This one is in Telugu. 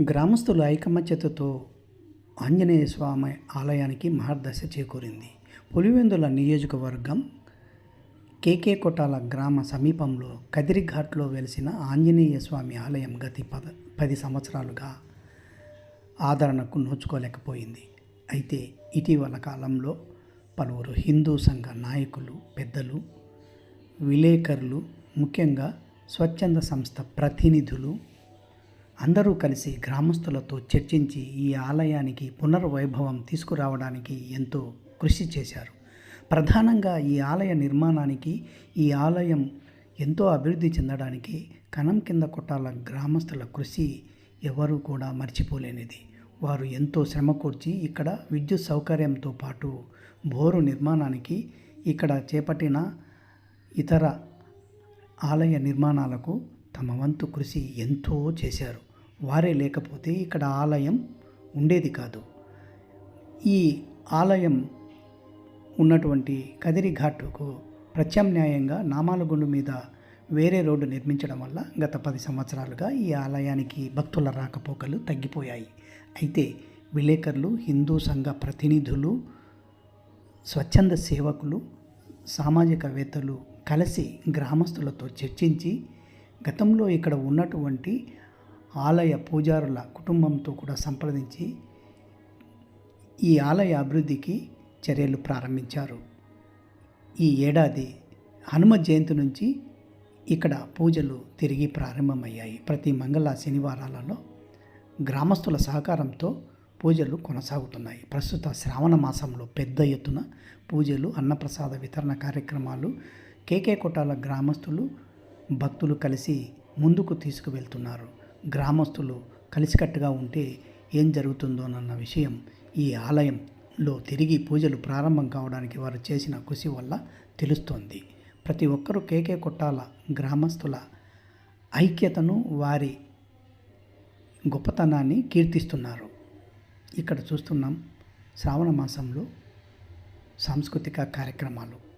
గ్రామస్తుల ఐకమత్యతతో ఆంజనేయ స్వామి ఆలయానికి మహర్దశ చేకూరింది. పులివెందుల నియోజకవర్గం కేకే కొట్టాల గ్రామ సమీపంలో కదిరిఘాట్లో వెలిసిన ఆంజనేయ స్వామి ఆలయం గతి పద పది సంవత్సరాలుగా ఆదరణకు నోచుకోలేకపోయింది. అయితే ఇటీవల కాలంలో పలువురు హిందూ సంఘ నాయకులు పెద్దలు విలేకరులు ముఖ్యంగా స్వచ్ఛంద సంస్థ ప్రతినిధులు అందరూ కలిసి గ్రామస్తులతో చర్చించి ఈ ఆలయానికి పునర్వైభవం తీసుకురావడానికి ఎంతో కృషి చేశారు. ప్రధానంగా ఈ ఆలయ నిర్మాణానికి ఈ ఆలయం ఎంతో అభివృద్ధి చెందడానికి కణం కింద కొట్టాల గ్రామస్తుల కృషి ఎవరూ కూడా మర్చిపోలేనిది. వారు ఎంతో శ్రమ కూర్చి ఇక్కడ విద్యుత్ సౌకర్యంతో పాటు బోరు నిర్మాణానికి ఇక్కడ చేపట్టిన ఇతర ఆలయ నిర్మాణాలకు తమ వంతు కృషి ఎంతో చేశారు. వారే లేకపోతే ఇక్కడ ఆలయం ఉండేది కాదు. ఈ ఆలయం ఉన్నటువంటి కదిరి ఘాటుకు ప్రత్యామ్నాయంగా నామాలగుండు మీద వేరే రోడ్డు నిర్మించడం వల్ల గత పది సంవత్సరాలుగా ఈ ఆలయానికి భక్తుల రాకపోకలు తగ్గిపోయాయి. అయితే విలేకరులు హిందూ సంఘ ప్రతినిధులు స్వచ్ఛంద సేవకులు సామాజికవేత్తలు కలిసి గ్రామస్తులతో చర్చించి గతంలో ఇక్కడ ఉన్నటువంటి ఆలయ పూజారుల కుటుంబంతో కూడా సంప్రదించి ఈ ఆలయ అభివృద్ధికి చర్యలు ప్రారంభించారు. ఈ ఏడాది హనుమ జయంతి నుంచి ఇక్కడ పూజలు తిరిగి ప్రారంభమయ్యాయి. ప్రతి మంగళ శనివారాలలో గ్రామస్తుల సహకారంతో పూజలు కొనసాగుతున్నాయి. ప్రస్తుత శ్రావణ మాసంలో పెద్ద ఎత్తున పూజలు అన్నప్రసాద వితరణ కార్యక్రమాలు కేకే కొట్టాల గ్రామస్తులు భక్తులు కలిసి ముందుకు తీసుకువెళ్తున్నారు. గ్రామస్తులు కలిసికట్టుగా ఉంటే ఏం జరుగుతుందోనన్న విషయం ఈ ఆలయంలో తిరిగి పూజలు ప్రారంభం కావడానికి వారు చేసిన కృషి వల్ల తెలుస్తోంది. ప్రతి ఒక్కరూ కేకే కొట్టాల గ్రామస్తుల ఐక్యతను వారి గొప్పతనాన్ని కీర్తిస్తున్నారు. ఇక్కడ చూస్తున్నాం శ్రావణ మాసంలో సాంస్కృతిక కార్యక్రమాలు.